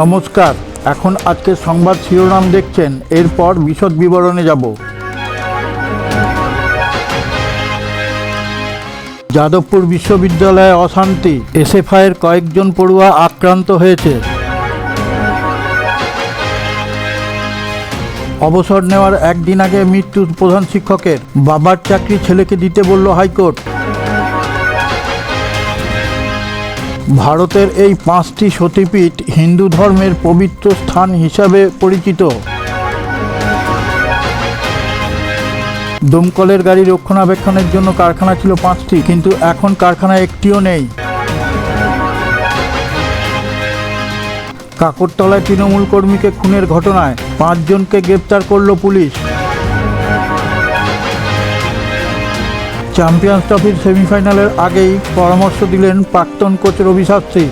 নমস্কার, এখন আজকে সংবাদ শিরোনাম দেখছেন, এরপর বিশদ বিবরণে যাব। যাদবপুর বিশ্ববিদ্যালয়ে অশান্তি, এসএফআইয়ের কয়েকজন পড়ুয়া আক্রান্ত হয়েছে। অবসর নেওয়ার একদিন আগে মৃত্যু প্রধান শিক্ষকের, বাবার চাকরি ছেলেকে দিতে বলল হাইকোর্ট। ভারতের এই পাঁচটি সতীপীঠ হিন্দু ধর্মের পবিত্র স্থান হিসাবে পরিচিত। দমকলের গাড়ি রক্ষণাবেক্ষণের জন্য কারখানা ছিল পাঁচটি, কিন্তু এখন কারখানা একটিও নেই। কাকরতলায় তৃণমূল কর্মীকে খুনের ঘটনায় পাঁচজনকে গ্রেপ্তার করল পুলিশ। চ্যাম্পিয়ন্স ট্রফির সেমিফাইনালের আগেই পরামর্শ দিলেন প্রাক্তন কোচ রবি শাস্ত্রী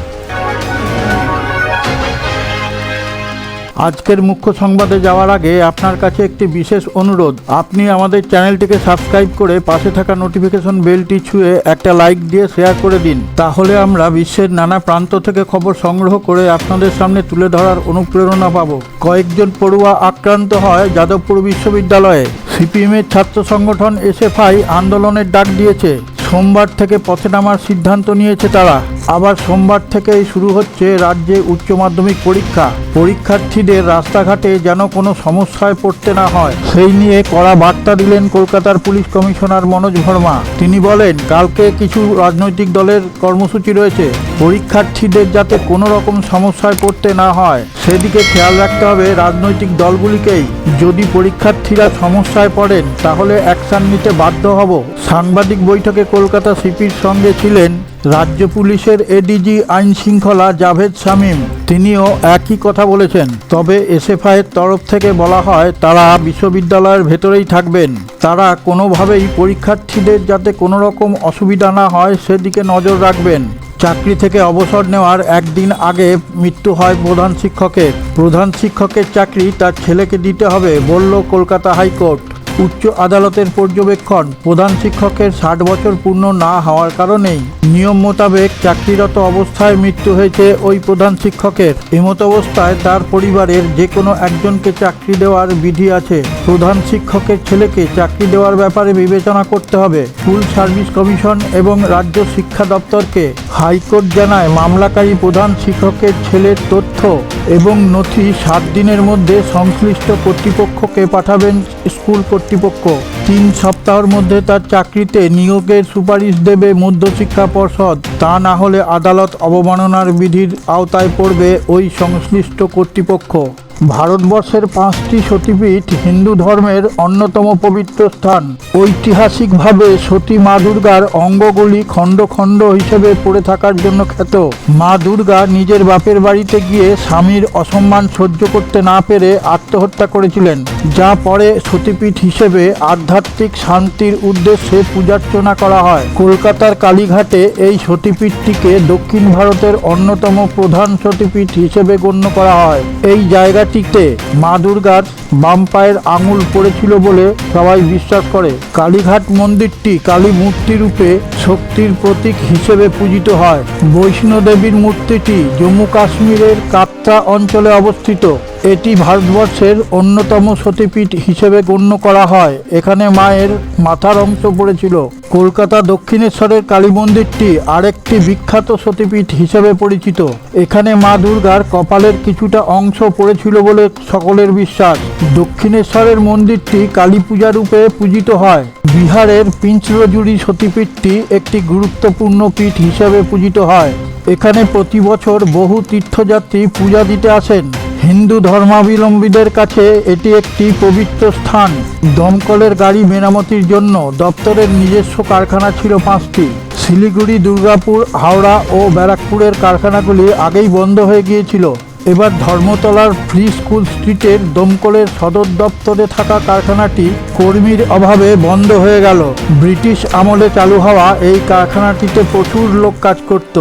আজকের মুখ্য সংবাদে যাওয়ার আগে আপনার কাছে একটি বিশেষ অনুরোধ। আপনি আমাদের চ্যানেলটিকে সাবস্ক্রাইব করে পাশে থাকা নোটিফিকেশন বেলটি ছুঁয়ে একটা লাইক দিয়ে শেয়ার করে দিন। তাহলে আমরা বিশ্বের নানা প্রান্ত থেকে খবর সংগ্রহ করে আপনাদের সামনে তুলে ধরার অনুপ্রেরণা পাব। কয়েকজন পড়ুয়া আক্রান্ত হয় যাদবপুর বিশ্ববিদ্যালয়ে। সিপিএমের ছাত্র সংগঠন এসএফআই আন্দোলনের ডাক দিয়েছে। সোমবার থেকে পথে নামার সিদ্ধান্ত নিয়েছে তারা। আবার সোমবার থেকেই শুরু হচ্ছে রাজ্যে উচ্চ মাধ্যমিক পরীক্ষা। পরীক্ষার্থীদের রাস্তাঘাটে যেন কোনো সমস্যায় পড়তে না হয়। সেই নিয়ে কড়া বার্তা দিলেন কলকাতার পুলিশ কমিশনার মনোজ ভর্মা। তিনি বলেন, কালকে কিছু রাজনৈতিক দলের কর্মসূচি রয়েছে। পরীক্ষার্থীদের যাতে কোনো রকম সমস্যায় পড়তে না হয়, সেদিকে খেয়াল রাখতে হবে রাজনৈতিক দলগুলিকেই। যদি পরীক্ষার্থীরা সমস্যায় পড়েন, তাহলে অ্যাকশন নিতে বাধ্য হব। সাংবাদিক বৈঠকে কলকাতা সিপির সঙ্গে ছিলেন রাজ্য পুলিশের এডিজি আইন শৃঙ্খলা জাভেদ শামীম। তিনিও একই কথা বলেছেন। তবে এসএফআইয়ের তরফ থেকে বলা হয়, তারা বিশ্ববিদ্যালয়ের ভেতরেই থাকবেন। তারা কোনোভাবেই পরীক্ষার্থীদের যাতে কোনো রকম অসুবিধা না হয়, সেদিকে নজর রাখবেন। চাকরি থেকে অবসর নেওয়ার একদিন আগে মৃত্যু হয় প্রধান শিক্ষকের। প্রধান শিক্ষকের চাকরি তার ছেলেকে দিতে হবে, বলল কলকাতা হাইকোর্ট। উচ্চ আদালতের পর্যবেক্ষণ, প্রধান শিক্ষকের ষাট বছর পূর্ণ না হওয়ার কারণেই। নিয়ম মোতাবেক চাকরিরত অবস্থায় মৃত্যু হয়েছে ওই প্রধান শিক্ষকের। এমত অবস্থায় তার পরিবারের যে কোনো একজনকে চাকরি দেওয়ার বিধি আছে। প্রধান শিক্ষকের ছেলেকে চাকরি দেওয়ার ব্যাপারে বিবেচনা করতে হবে। স্কুল সার্ভিস কমিশন এবং রাজ্য শিক্ষা দপ্তরকে হাইকোর্ট জানায় মামলাকারী প্রধান শিক্ষকের ছেলের তথ্য। এবং নথি সাত দিনের মধ্যে সংশ্লিষ্ট কর্তৃপক্ষকে পাঠাবেন স্কুল কর্তৃপক্ষ। তিন সপ্তাহের মধ্যে তার চাকরিতে নিয়োগের সুপারিশ দেবে মধ্যশিক্ষা পর্ষদ। তা না হলে আদালত অবমাননার বিধির আওতায় পড়বে ওই সংশ্লিষ্ট কর্তৃপক্ষ। ভারতবর্ষের পাঁচটি সতীপীঠ হিন্দু ধর্মের অন্যতম পবিত্র স্থান। ঐতিহাসিকভাবে সতী মা দুর্গার অঙ্গগুলি খণ্ড খণ্ড হিসেবে পড়ে থাকার জন্য খ্যাত। মা দুর্গা নিজের বাপের বাড়িতে গিয়ে স্বামীর অসম্মান সহ্য করতে না পেরে আত্মহত্যা করেছিলেন, যা পরে সতীপীঠ হিসেবে আধ্যাত্মিক শান্তির উদ্দেশ্যে পূজার্চনা করা হয়। কলকাতার কালীঘাটে এই সতীপীঠটিকে দক্ষিণ ভারতের অন্যতম প্রধান সতীপীঠ হিসেবে গণ্য করা হয়। এই জায়গাটিতে মা দুর্গার বাম পায়ের আঙুল পড়েছিল বলে সবাই বিশ্বাস করে। কালীঘাট মন্দিরটি কালী মূর্তি রূপে শক্তির প্রতীক হিসেবে পূজিত হয়। বৈষ্ণোদেবীর মূর্তিটি জম্মু কাশ্মীরের কাত্রা অঞ্চলে অবস্থিত। এটি ভারতবর্ষের অন্যতম সতীপীঠ হিসেবে গণ্য করা হয়। এখানে মায়ের মাথার অংশ পড়েছিল। কলকাতা দক্ষিণেশ্বরের কালী মন্দিরটি আরেকটি বিখ্যাত সতীপীঠ হিসেবে পরিচিত। এখানে মা দুর্গার কপালের কিছুটা অংশ পড়েছিল বলে সকলের বিশ্বাস। দক্ষিণেশ্বরের মন্দিরটি কালী পূজা রূপে পূজিত হয়। বিহারের পিঞ্চরজুড়ি সতীপীঠটি একটি গুরুত্বপূর্ণ পীঠ হিসেবে পূজিত হয়। এখানে প্রতি বছর বহু তীর্থযাত্রী পূজা দিতে আসেন। হিন্দু ধর্মাবলম্বীদের কাছে এটি একটি পবিত্র স্থান। দমকলের গাড়ি মেরামতির জন্য দপ্তরের নিজস্ব কারখানা ছিল পাঁচটি। শিলিগুড়ি, দুর্গাপুর, হাওড়া ও ব্যারাকপুরের কারখানাগুলি আগেই বন্ধ হয়ে গিয়েছিল। এবার ধর্মতলার ফ্রি স্কুল স্ট্রিটের দমকলের সদর দপ্তরে থাকা কারখানাটি কর্মীর অভাবে বন্ধ হয়ে গেল। ব্রিটিশ আমলে চালু হওয়া এই কারখানাটিতে প্রচুর লোক কাজ করত।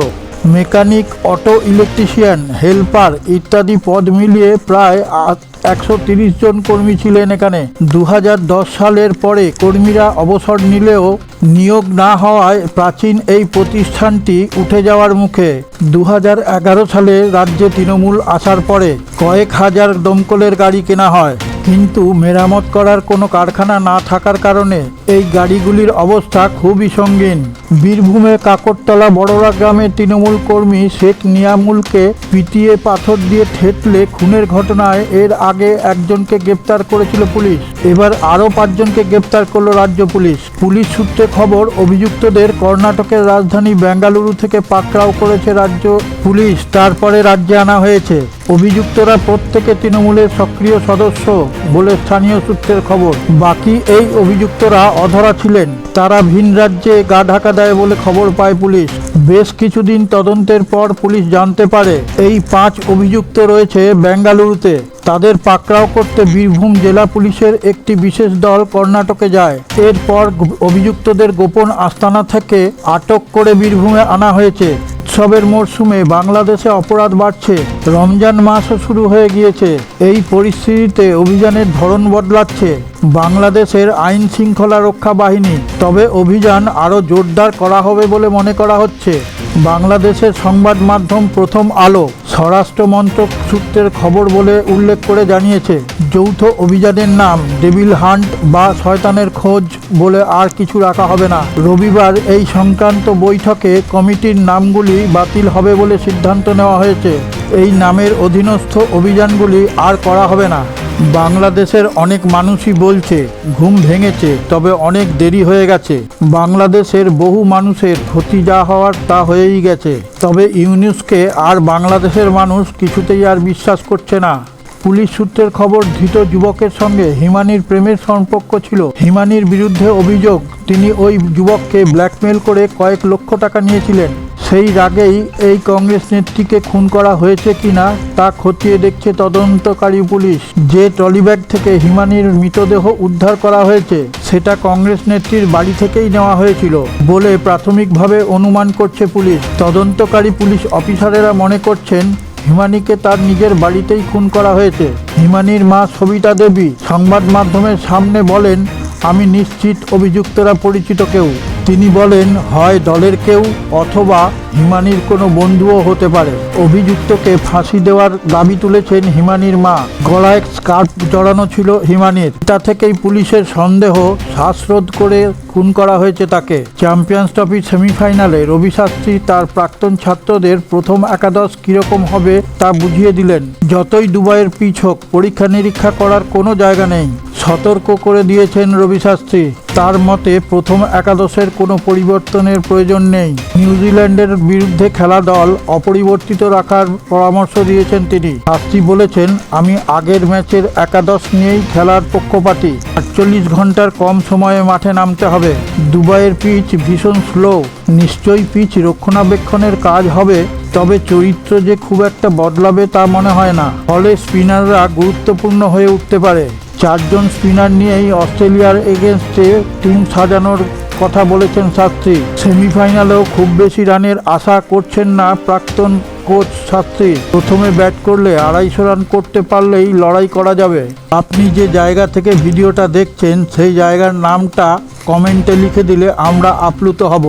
মেকানিক, অটো ইলেকট্রিশিয়ান, হেল্পার ইত্যাদি পদ মিলিয়ে প্রায় একশো জন কর্মী ছিলেন এখানে। দু হাজার দশ সালের পরে কর্মীরা অবসর নিলেও নিয়োগ না হওয়ায় প্রাচীন এই প্রতিষ্ঠানটি উঠে যাওয়ার মুখে। দু হাজার এগারো সালে রাজ্যে তৃণমূল আসার পরে কয়েক হাজার দমকলের গাড়ি কেনা হয়। কিন্তু মেরামত করার কোনো কারখানা না থাকার কারণে এই গাড়িগুলির অবস্থা খুবই সঙ্গীন। বীরভূমে কাকরতলা বড়রা গ্রামের তৃণমূল কর্মী শেখ নিয়ামুলকে পিটিয়ে পাথর দিয়ে ঠেটলে খুনের ঘটনায় এর আগে একজনকে গ্রেপ্তার করেছিল পুলিশ। এবার আরও পাঁচজনকে গ্রেপ্তার করল রাজ্য পুলিশ। পুলিশ সূত্রে খবর, অভিযুক্তদের কর্ণাটকের রাজধানী বেঙ্গালুরু থেকে পাকড়াও করেছে রাজ্য পুলিশ। তারপরে রাজ্যে আনা হয়েছে। অভিযুক্তরা প্রত্যেকে তৃণমূলের সক্রিয় সদস্য বলে স্থানীয় সূত্রের খবর। বাকি এই অভিযুক্তরা অধরা ছিলেন। তারা ভিন রাজ্যে গা ঢাকা দেয় বলে খবর পায় পুলিশ। বেশ কিছুদিন তদন্তের পর পুলিশ জানতে পারে, এই পাঁচ অভিযুক্ত রয়েছে বেঙ্গালুরুতে। তাদের পাকড়াও করতে বীরভূম জেলা পুলিশের একটি বিশেষ দল কর্ণাটকে যায়। এরপর অভিযুক্তদের গোপন আস্তানা থেকে আটক করে বীরভূমে আনা হয়েছে। উৎসবের মরশুমে বাংলাদেশে অপরাধ বাড়ছে, রমজান মাসও শুরু হয়ে গিয়েছে, এই পরিস্থিতিতে অভিযানের ধরন বদলাচ্ছে। বাংলাদেশের আইন শৃঙ্খলা রক্ষা বাহিনী, তবে অভিযান আরও জোরদার করা হবে বলে মনে করা হচ্ছে। বাংলাদেশের সংবাদ মাধ্যম প্রথম আলো, স্বরাষ্ট্র মন্ত্রক সূত্রের খবর বলে উল্লেখ করে জানিয়েছে। যৌথ অভিযানের নাম ডেভিল হান্ট বা শয়তানের খোঁজ বলে আর কিছু রাখা হবে না। রবিবার এই সংক্রান্ত বৈঠকে কমিটির নামগুলি বাতিল হবে বলে সিদ্ধান্ত নেওয়া হয়েছে। এই নামের অধীনস্থ অভিযানগুলি আর করা হবে না। বাংলাদেশের অনেক মানুষই বলছে, ঘুম ভেঙেছে, তবে অনেক দেরি হয়ে গেছে। বাংলাদেশের বহু মানুষের ক্ষতি যা হওয়ার তা হয়েই গেছে। তবে ইউনুসকে আর বাংলাদেশের মানুষ কিছুতেই আর বিশ্বাস করছে না। পুলিশ সূত্রের খবর, ধৃত যুবকের সঙ্গে হিমানির প্রেমের সম্পর্ক ছিল। হিমানির বিরুদ্ধে অভিযোগ, তিনি ওই যুবককে ব্ল্যাকমেল করে কয়েক লক্ষ টাকা নিয়েছিলেন। সেই রাগেই এই কংগ্রেস নেত্রীকে খুন করা হয়েছে কিনা তা খতিয়ে দেখছে তদন্তকারী পুলিশ। যে ট্রলিব্যাগ থেকে হিমানির মৃতদেহ উদ্ধার করা হয়েছে, সেটা কংগ্রেস নেত্রীর বাড়ি থেকেই নেওয়া হয়েছিল বলে প্রাথমিকভাবে অনুমান করছে পুলিশ। তদন্তকারী পুলিশ অফিসারেরা মনে করছেন, হিমানিকে তার নিজের বাড়িতেই খুন করা হয়েছে। হিমানির মা সবিতা দেবী সংবাদ মাধ্যমের সামনে বলেন আমি নিশ্চিত অভিযুক্তরা পরিচিত কেউ। তিনি বলেন, হয় দলের কেউ অথবা হিমানির কোনো বন্ধুও হতে পারে। অভিযুক্তকে ফাঁসি দেওয়ার দাবি তুলেছেন হিমানির মা। গলায় স্কার্ফ জড়ানো ছিল হিমানির। তা থেকেই পুলিশের সন্দেহ শ্বাসরোধ করে খুন করা হয়েছে তাকে। চ্যাম্পিয়ন্স ট্রফির সেমিফাইনালে রবি শাস্ত্রী তার প্রাক্তন ছাত্রদের প্রথম একাদশ কীরকম হবে তা বুঝিয়ে দিলেন। যতই দুবাইয়ের পিছ হোক পরীক্ষা নিরীক্ষা করার কোনো জায়গা নেই। সতর্ক করে দিয়েছেন রবি শাস্ত্রী। তার মতে, প্রথম একাদশের কোনো পরিবর্তনের প্রয়োজন নেই। নিউজিল্যান্ডের বিরুদ্ধে খেলা দল অপরিবর্তিত রাখার পরামর্শ দিয়েছেন তিনি। শাস্ত্রী বলেছেন, আমি আগের ম্যাচের একাদশ নিয়েই খেলার পক্ষপাতী। আটচল্লিশ ঘণ্টার কম সময়ে মাঠে নামতে হবে। দুবাইয়ের পিচ ভীষণ স্লো। নিশ্চয়ই পিচ রক্ষণাবেক্ষণের কাজ হবে, তবে চরিত্র যে খুব একটা বদলাবে তা মনে হয় না। ফলে স্পিনাররা গুরুত্বপূর্ণ হয়ে উঠতে পারে। চারজন স্পিনার নিয়েই অস্ট্রেলিয়ার এগেনস্টে টিম সাজানোর কথা বলেছেন শাস্ত্রী। সেমিফাইনালেও খুব বেশি রানের আশা করছেন না প্রাক্তন কোচ শাস্ত্রী। প্রথমে ব্যাট করলে আড়াইশো রান করতে পারলেই লড়াই করা যাবে। আপনি যে জায়গা থেকে ভিডিওটা দেখছেন, সেই জায়গার নামটা কমেন্টে লিখে দিলে আমরা আপ্লুত হব।